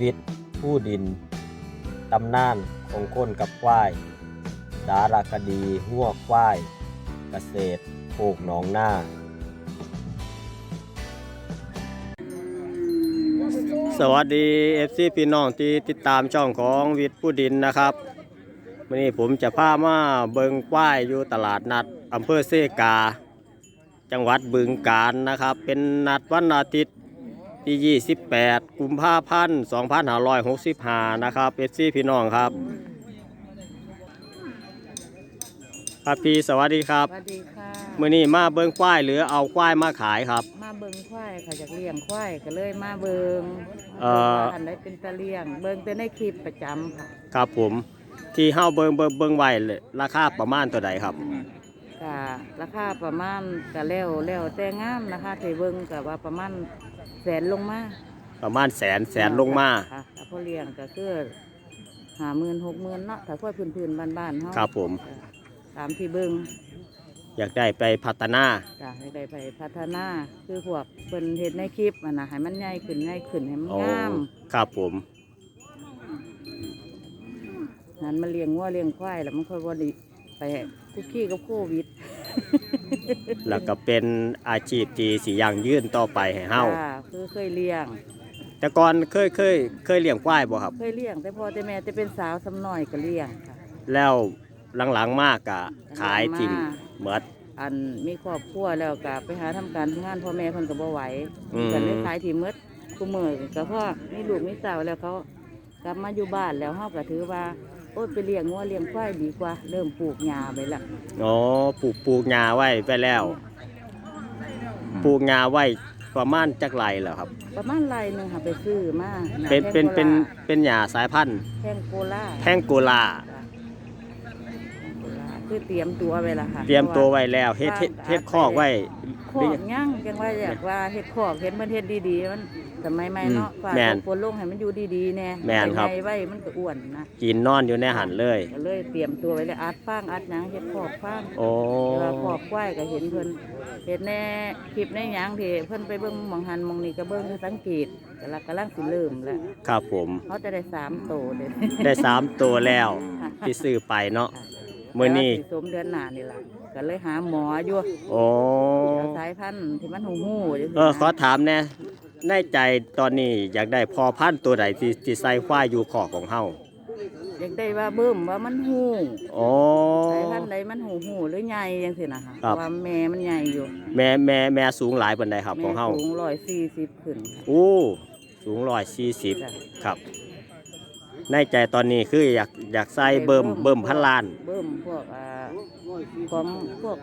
วิทย์ ผู้ดิน ตำนานของคนกับควาย สารคดีหัวควาย เกษตรโคกหนองหน้า สวัสดี FC พี่น้องที่ติดตามช่องของวิทย์ผู้ดินนะครับวันนี้ผมจะพามาเบิงควายอยู่ตลาดนัดอำเภอเซกา จังหวัดบึงกาฬนะครับ เป็นนัดวันอาทิตย์ ที่ 28 กุมภาพันธ์2565 นะครับ FC พี่น้องครับครับพี่สวัสดีครับสวัสดีค่ะมื่อนี้มาเบิงควายหรือเอาควายมาขายครับ มาเบิงควายค่ะจากเลี้ยงควายก็เลยมาเบิงเอ่ออันใดเป็นตะเลี้ยง เบิงแต่ในคลิปประจำค่ะครับผม ที่เฮาเบิงเบิงเบิงไว้เลยราคาประมาณตัวใดครับก็ราคาประมาณก็แล้วแล้วแต่งามนะคะที่เบิงก็ว่าประมาณ แสนลงมาประมาณแสนแสนลงมา ค่ะถ้าพอเลี้ยงก็คือหาหมื่นหกหมื่นเนาะถ้าค่อยพื้นๆบ้านๆเฮาครับผม จ้ะตามที่เบิงอยากได้ไปพัฒนา จ้ะให้ได้ไปพัฒนาคือพวกเพิ่นเฮ็ดในคลิปอะนะให้มันใหญ่ขึ้นใหญ่ขึ้นให้มันโอ้งามครับผม นั้นมาเลี้ยงวัวเลี้ยงควายแล้วมันค่อยว่าดีไปคุกคีกับโควิด แล้วก็เป็นอาชีพที่สิยั่งยืนต่อไปให้เฮาจ้คือเคยเลี้ยง แต่ก่อนเคยเคยเคยเลี้ยงควายบ่ครับ เคยเลี้ยง แต่พอแต่แม่จะเป็นสาวสำน้อยก็เลี้ยงค่ะแล้วหลังๆมากก็ขายทิมเหมือดอันมีครอบครัวแล้วก็ไปหาทำการทำงานพ่อแม่เพิ่นก็บ่ไหวอืม ก็เลยขายที่หมืดกูมือก็พ่อมีลูกมีสาวแล้วเขากลับมาอยู่บ้านแล้วเฮาก็ถือว่าโอ้ยไปเลี้ยงงัวเลี้ยงควายดีกว่า เริ่มปลูกหญ้าไปละอ๋อปลูกปลูกหญ้าไว้ไปแล้ว ปลูกหญ้าไว้ประมาณจักไรแล้วครับ ประมาณไรหนึงค่ะไปซื้อมาหญ้าเป็นเป็นแพเป็นงโกลาเป็นหญ้าสายพันธุ์แพงโกลาแพงโกลาคือเตรียมตัวไว้ละค่ะเตรียมตัวไว้แล้วเฮ็ดเฮ็ดเฮ็ดคอกไว้ขอกย่างจังว่าอยากว่าเฮ็ดขอกเฮ็ดมันเฮ็ดดีๆมัน สมัยใหม่เนาะอืมฝ่าแม่นฝนลงให้มันอยู่ดีๆแน่แม่นครับไปไว้มันก็อ้วนนะกินนอนอยู่ในหันเลย ก็เลยเตรียมตัวไว้เลยอัดฟางอัดหยังเฮ็ดขอกฟางโอ้ เวลาขอกควายก็เห็นเพิ่นเฮ็ดแน่คลิปในหยังที่เพิ่นไปเบิ่งหมองหันหมองนี้ก็เบิ่งสังเกตก็ละกำลังสิเริ่มแล้วครับผม เขาจะได้สามโตเด้ได้สามตัวแล้วที่ซื้อไปเนาะมื้อนี้แต่ว่าสิสมเดือนหน้านี่ล่ะก็เลยหาหมออยู่โอ้เอาสายพันธุ์ที่มันหูหูจังเอซี้อนะขอถามแน่ ในใจตอนนี้อยากได้พอพันธุ์ตัวใดที่ที่ใส่ควายอยู่คอกของเฮาอยากได้ว่าเบิ่มว่ามันหูโอ้สายพันธุ์ใดมันหูหูหรือใหญ่จังซี่นะคะครับ ว่าแม่มันใหญ่อยู่แม่แม่แม่สูงหลายปานใดครับขแม่องเฮาสูง140ขึ้นค่ะโอ้สูง140จ้ะครับ ในใจตอนนี้คืออยากอยากใส่เบิ่มเบิ่มพันล้าน เบิ่มพวกอ่าของพวก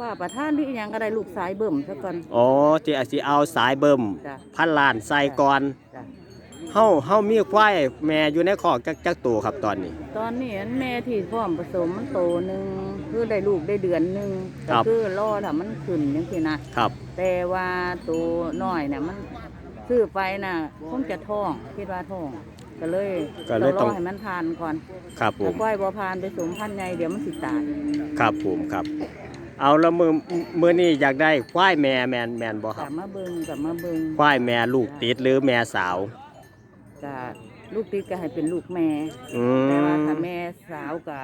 ป้าประธานหรืออิหยังก็ได้ลูกสายเบิ่มซะก่อน อ๋อที่สิเอาสายเบิ่มจ้ะ พันล้านใส่ก่อนจ้ะเฮาเฮามีควายแม่อยู่ในคอกจักจักตัวครับตอนนี้ ตอนนี้แม่ที่พร้อมผสมมันโตหนึงคือได้ลูกได้เดือนหนึงคก็รับคือรอถ้ามันขึ้นจังซี่นะครับ แต่ว่าตัวน้อยเนี่ยมันซื้อไปน่ะคงจะท้องคิดว่าท้อง ก็เลยก็เลยต้อง รอให้มันผ่านก่อนครับผถ้ามควายบ่ผ่านไปสมพันธุ์ใหญ่เดี๋ยวมันสิตาย ครับผมครับ เอาแล้วมือมือนี้อยากได้ควายแม่แมนแมนบ่คกรัลับบมาเบิ่งกลับมาเบิ่งควายแม่ลูกติดหรือแม่สาวก็ลูกติดก็ให้เป็นลูกแม่ อืแต่ว่ามถ้าแม่สาวก็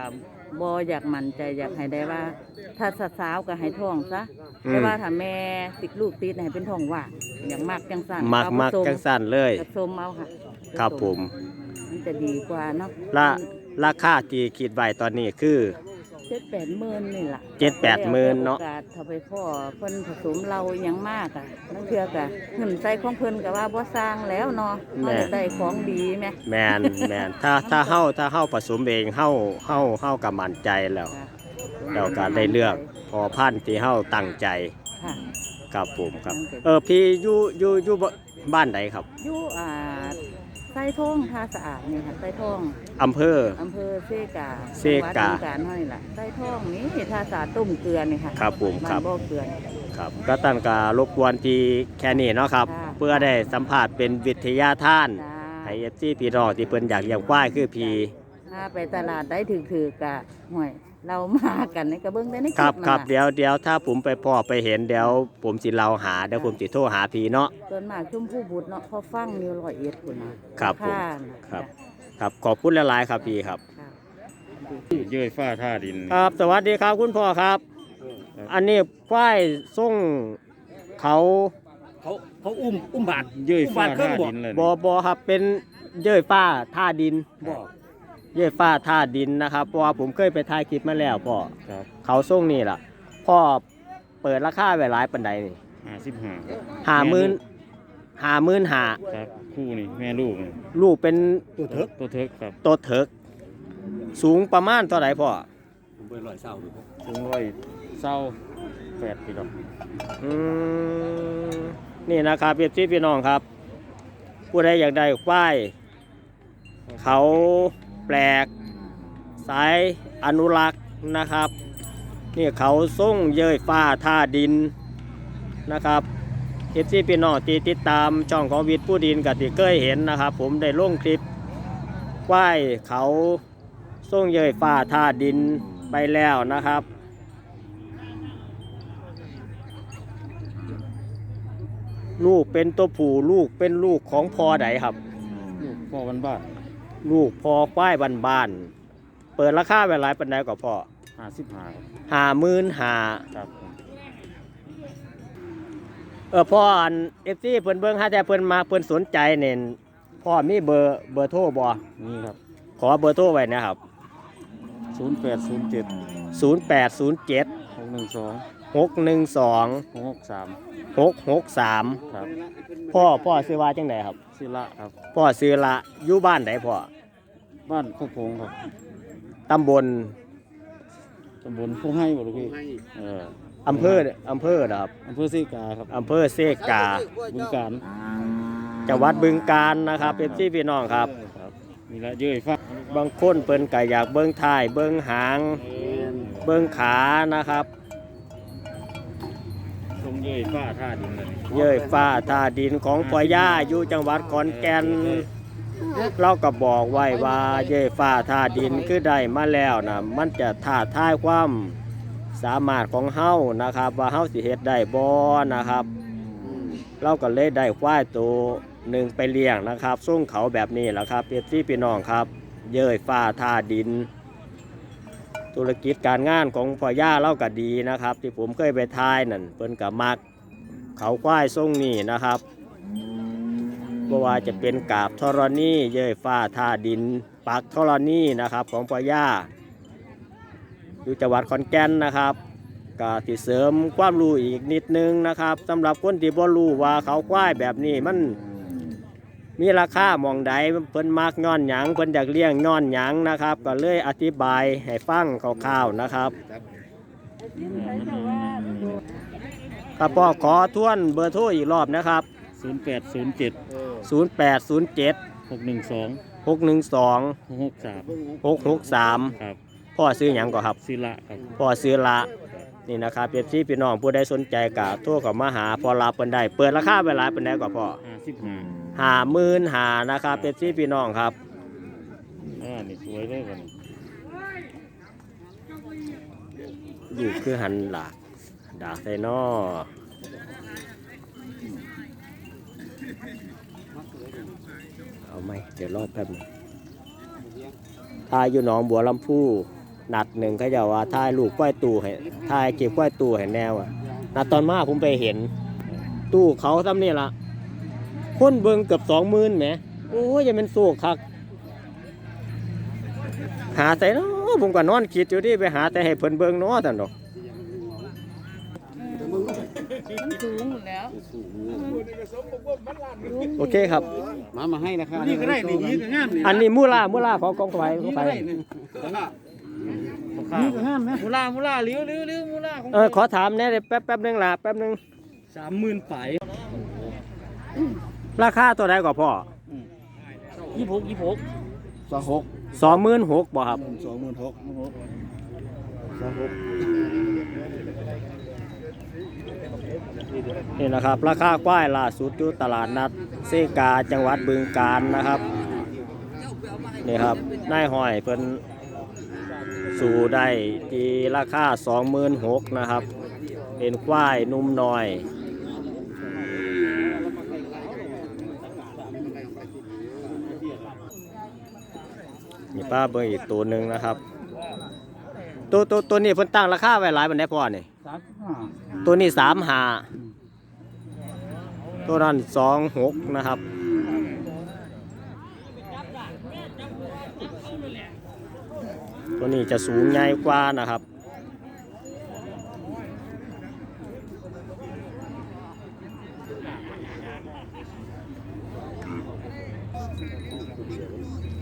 บ่อยากมั่นใจอยากให้ได้ว่า ถ้าสาวก็ให้ท้องซะอืแต่มว่าถ้าแม่ติดลูกติดให้เป็นท้องว่างอย่างมากจังสั่นมักเอามักผสจังสั้นเลย ผสมเอาค่ะครับผมมันจะดีกว่าเนาะละราคาที่คิดไว้ตอนนี้คือ เจ็ดแปดหมื่นนี่ล่ะเจ็ดแปดหมื่นเนาะโอกาสถ้าไปพ่อเพิ่นผสมเราอหยังมากอะนั่นเทื่อกะเงินใส่ของเพิ่นก็ว่าบ่สร้างแล้วเนาะเขาจะได้ของดีแหมแมนแมนถ้าถ้าเฮาถ้าเฮาผสมเองเฮาเฮาเฮาก็มั่นใจแล้วค่ะเราก็ได้เลือกพอพันธุ์ที่เฮาตั้งใจค่ะครับผมครับ เออพี่อยู่อยู่อยู่บบ้านใดครับอยู่อ่าไส้ท่องท่าสะอาดนี่ค่ะไส้ท่องอำเภอ อำเภอเซกาเซกาจังหวัดบึงการเฮานี่ล่ะไส้ท่องนี่ท่าสะอาดต้มเกลือนี่ค่ะครับผมคบ้ารันบบ่อเกลือ ครับก็ตั้งการรบกวนที่แค่นี้เนาะครับ ค่ะ เพื่อได้สัมผัสเป็นวิทยาทานจ้าให้เอฟซีพี่น้องที่เพิ่นอยากเลี้ยงควายคือพี่ถ้าไปตลาดได้ถือๆกะห่วย เรามากันในกระเบื้องแต่ในครับนั่นครับน่ะเดี๋ยวเดี๋ยวถ้าผมไปพ่อไปเห็นเดี๋ยว ผมสิเราหาเดี๋ยวผมสิโทรหาพี่เนาะ ส่วนมากชมพู่บุตรเนาะพอฟังนิวร้อยเอ็ดคุณนะครับผมค่าน่ะครับ ครับขอบคุณหลายๆครับพี่ครับครับเย้ยฟ้าท่าดินครับ สวัสดีครับคุณพ่อครับ อันนี้ควายส่งเขาเขาเขาอุ้มอุ้มบาท เย้ยฟ้าบ้านเครื่ท่าองบวกดินเลยบอบอครับเป็นเย้ยฟ้าท่าดินบอก เย้ยฟ้าท่าดินนะครับเพราะว่าผมเคยไปถ่ายคลิปมาแล้วพ่อครับเขาส่งนี่ล่ะพ่อเปิดราคาไว้หลายปันใดนี่ห้าสิบห้าหาหมื่นหาหมื่นหาครับคู่นี่แม่ลูกนี่ลูกเป็นตัวเถิกตัวเทิกครับตัวเถิกสูงประมาณเท่าไหร่พ่อผมเปิดลอยเศร้าดูสูงร้อยเศร้าแปดปีดอกอืมนี่นะครับเพียบที่พี่น้องครับ ผู้ใดอยากได้ควายเขาแปลก สายอนุรักษ์นะครับนี่เขาส่งเย้ยฟ้าท่าดินนะครับเอฟซีพี่น้องที่ติดตามช่องของวิทย์ผู้ดินกับที่เคยเห็นนะครับ ผมได้ลงคลิปควายเขาส่งเย้ยฟ้าท่าดินไปแล้วนะครับลูกเป็นตัวผู้ลูกเป็นลูกของพ่อใดครับ ลูกพ่อวันบ้าน ลูกพ่อควายบ้านๆเปิดราคาไว้หลายปันใดก็พ่อห้าสิบห้าครับหาหมื่นหาครับผมเออพ่ออันเอฟซีเพิ่นเบิ่งหาแต่เพิ่นมาเพิ่นสนใจเน่นพ่อมีเบอร์เบอร์โทรบ่นี่ครับขอเบอร์โทรไว้นะครับศูนย์แปดศูนย์เจ็ด0807หกหนึ่งสอง612หกหกสาม663ครับพ่อพ่อซื้อว่าจังไดครับ ศิละครับ พ่อซื้อละอยู่บ้านใดพ่อบ้านโคกโพงครับตำบลตำบลผู้ให้บ่ลูกพี่เอออำเภออำเภอนะครับอำเภอซีกาครับอำเภอเซกาบึงการจังหวัดบึงกาฬนะครับเอฟซีพี่น้องครับครับนี่ละเย้ยฟ้าบางคนเปิ้นก็อยากเบิ้งท้ายเบิ้งหาง เบิ้งขานะครับท รงเย้ยฟ้าท่าดินเลยเย้ยฟ้าท่าดินของพ่อย่าอยู่จังหวัดขอนแก่นเราก็บอกไว้ว่าเย้ยฟ้าท่าดินคือได้มาแล้วนะมันจะท้าทายความสามารถของเฮานะครับ ว่าเฮาสิเฮ็ดได้บ่นะครับ เราก็เลยได้ควายตัวหนึ่งไปเลี้ยงนะครับส่งเขาแบบนี้แหละครับเปียซี่พี่น้องครับ เย้ยฟ้าท่าดิน ธุรกิจการงานของพ่อย่าเล่าก็ดีนะครับ ที่ผมเคยไปทายนั่นเพิ่นกับมักเขาควายส่งนี่นะครับบ่ว่าจะเป็นกาบธรณีเย้ยฟ้าท่าดินปักธรณีนะครับ ของพ่อย่าอยู่จังหวัดขอนแก่นนะครับก็ที่เสริมความรู้อีกนิดนึงนะครับสำหรับคนที่บ่รู้ว่าเขาควายแบบนี้มัน มีราคาหมองใดเพิ่นมักย้อนหยังเพิ่นอยากเลี้ยงย้อนหยังนะครับ ก็เลยอธิบายให้ฟังคร่าวๆนะครับครับพ่อขอทวนเบอร์โทรอีกรอบนะครับ ศูนย์แปดศูนย์เจ็ด0807 หกหนึ่งสอง612 หกหกสาม663 ครับพ่อซื้อหยังก็ครับศิละครับ พ่อซื้อละ นี่นะครับเปียซี่พี่น้องผู้ใดสนใจกะโทรเข้ามาหาพอรับเพิ่นได้เปิดราคาไปหลายปานใดก็พอห้าสิบห้าหาหมื่นหานะครับเปียซี่พี่น้องครับอ่านี่สวยเลยวันนี้อยู่คือหันหลักดากใส่นอเอาไหมเดี๋ยวรอแป๊บหนึงทายอยู่หนองบัวลำพู นัดหนึ่งเขาจะว่าทายลูกกล้วยตู่ให้ทายเก็บกล้วยตู่ให้แนวอะนัดตอนมาผมไปเห็น ตู้เขาทำนี่ละคนเบิงเกือบสองหมื่นแหมโอ้ยจะเป็นสูกคัก หาใส่เนาะผมก็นอนคิดอยู่ที่ไปหาแต่ให้เพิ่นเบิงเนาะท่านดอกมันสูงอยู่แล้วโอเคครับ มามาให้นะครับนี่ก็ได้นี่ยี่ก็งามนี่อันนี้มูล่ามูล่าของกองไฟกองไฟ นี่ก็งามนะมูลามูลาเลี้ยวเลี้ยวเลี้ยวมูลาของเออขอถามแหน่เดี๋ยวแป๊บแป๊บนึงล่ะแป๊บนึงสามหมื่นไปราคาตัวใดก็พอยี่หกยี่หกสองหกสองหมื่นหกบ่ครับสองหมื่นหกสองหกนี่นะครับ ราคาควายล่าสุดอยู่ตลาดนัดเซกาจังหวัดบึงกาฬนะครับ นี่ครับนายห้อยเพิ่น สู่ได้ที่ราคา26,000นะครับ เป็นควายนุ่มน้อยมีป้าเบิ่งอีกตัวหนึ่งนะครับ ตัวตัวตัวนี้เพิ่นตั้งราคาไว้หลายบันไดพ่อนี่สามสิบห้าตัวนี้สามหาตัวนั้นสองหกนะครับ ตัวนี้จะสูงใหญ่กว่านะครับ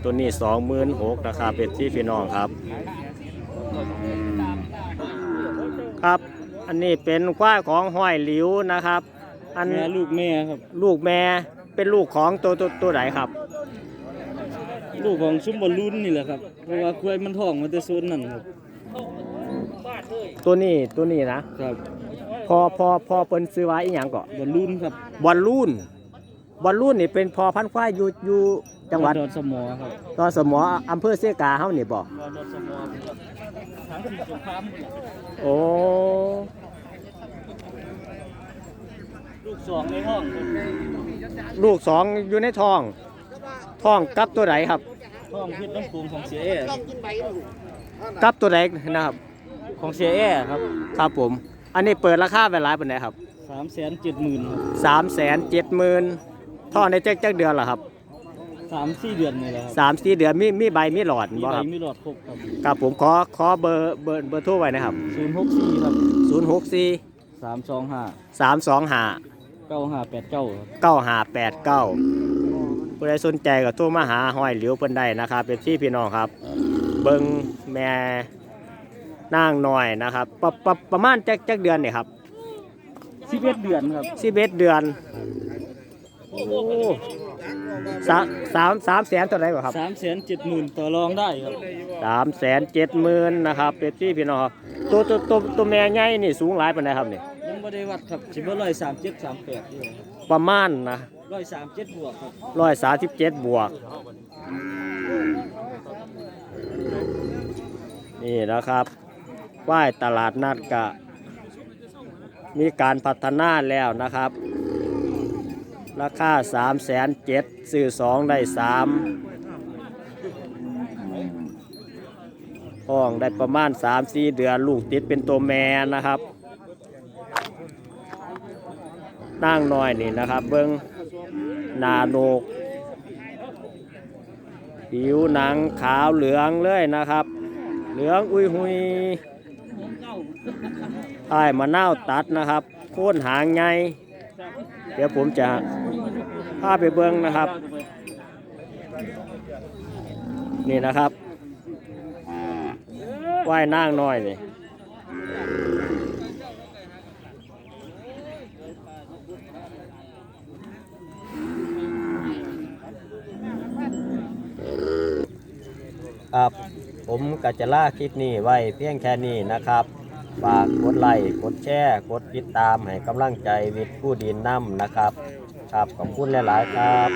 ตัวนี้สองหมื่นหกนะครับเป็นที่พี่น้องครับ ครับอันนี้เป็นควายของห้อยหลิวนะครับ อันแม่ลูกแม่ครับ ลูกแม่เป็นลูกของตัวตัวตัวไหนครับ ลูกของซุ้มบอลลูนนี่แหละครับ เพราะว่าควายมันท้องมันจะโซนนั่นครับตัวนี้ตัวนี้นะครับพอพอพอเปิ้นซื้อไว้อีหยังก็บอลลูนครับบอลลูนบอลลูนนี่เป็นพอพันธุ์ควายอยู่อยู่จังหวัดดอนสมอครับตอนสมออำเภอเสกาเฮานี่บ่ดอนสมอครับทางที่สงครามนี่แหละโอ้ลูกสองในห้องครับลูกสองอยู่ในท้องท้องกับตัวไหนครับ ห้องเพชรน้ำปูงของเสียแอครับกับตัวไหนนะครับ ของเสียแอครับครับผม อันนี้เปิดราคาไปหลายปานใดครับสามแสนเจ็ดหมื่นครับสามแสนเจ็ดหมื่นท่อในเจ๊กจักเดือนเหรอครับสามสี่เดือนนี่แหละครับสามสี่เดือนมีมีใบมีหลอดมีบ่ใบครับมีหลอดครบครับครับผมขอขอเบอร์เบอร์เบอร์โทรไว้นะครับศูนย์หกสี่ครับศูนย์หกสี่สามสองห้าสามสองห้าเก้าห้าแปดเก้าครับเก้าห้าแปดเก้า ผู้ใดสนใจก็โทรมาหาห้อยเหลียวเพิ่นได้นะครับเป็นที่พี่น้องครับ เบิงแม่นางน้อยนะครับประประประมาณจักจักเดือนนี่ครับสิบเอ็ดเดือนครับสิบเอ็ดเดือนโอ้สามสามสามแสนเท่าไหร่ครับสามแสนเจ็ดหมื่นต่อรองได้ครับสามแสนเจ็ดหมื่นนะครับเป็นที่พี่น้องครับตัวตัวตัวตัวแม่ใหญ่นี่สูงหลายปานใดครับนี่ยังไม่ได้วัดครับสิบร้อยสามเจ็ดสามแปดอยู่ประมาณนะ ร้อยสามเจ็ดบวกครับร้อยสามสิบเจ็ดบวก นี่นะครับว่ายตลาดนัดกะ มีการพัฒนาแล้วนะครับ ราคาสามแสนเจ็ดซื้อสองได้สามห้องได้ประมาณสามสี่เดือนลูกติดเป็นตัวแม่นะครับนั่งน้อยนี่นะครับ เบิ้ง นาโนก ผิวหนังขาวเหลืองเลยนะครับ เหลืองอุยหุยใต้มะนาวตัดนะครับ โค่นหางไง เดี๋ยวผมจะพาไปเบิ้งนะครับ นี่นะครับ ว่ายนางน้อยนี่ ครับ ผมก็จะล่าคลิปนี้ไว้เพียงแค่นี้นะครับ ฝากกดไลค์กดแชร์กดติดตามให้กำลังใจวิทย์ผู้ดินน้ำนะครับ ครับขอบคุณหลาย ๆ ครับ